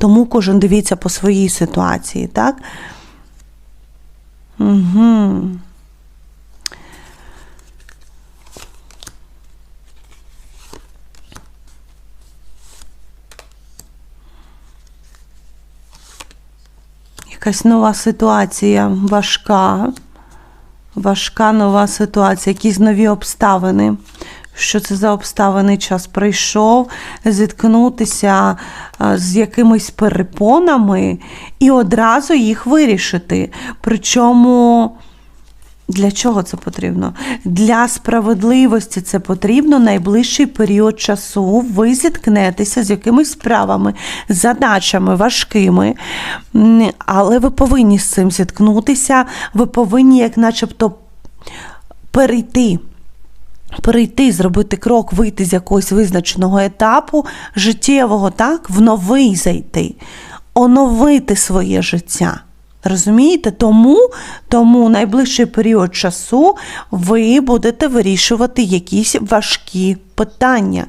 Тому кожен дивіться по своїй ситуації, так? Угу. Якась нова ситуація важка. Важка нова ситуація, якісь нові обставини. Що це за обставини? Час прийшов зіткнутися з якимись перепонами і одразу їх вирішити. Причому. Для чого це потрібно? Для справедливості це потрібно найближчий період часу. Ви зіткнетеся з якимись справами, задачами важкими, але ви повинні з цим зіткнутися. Ви повинні, як начебто, перейти. Перейти, зробити крок, вийти з якогось визначеного етапу життєвого, так, в новий зайти, оновити своє життя. Розумієте? Тому, тому найближчий період часу ви будете вирішувати якісь важкі питання.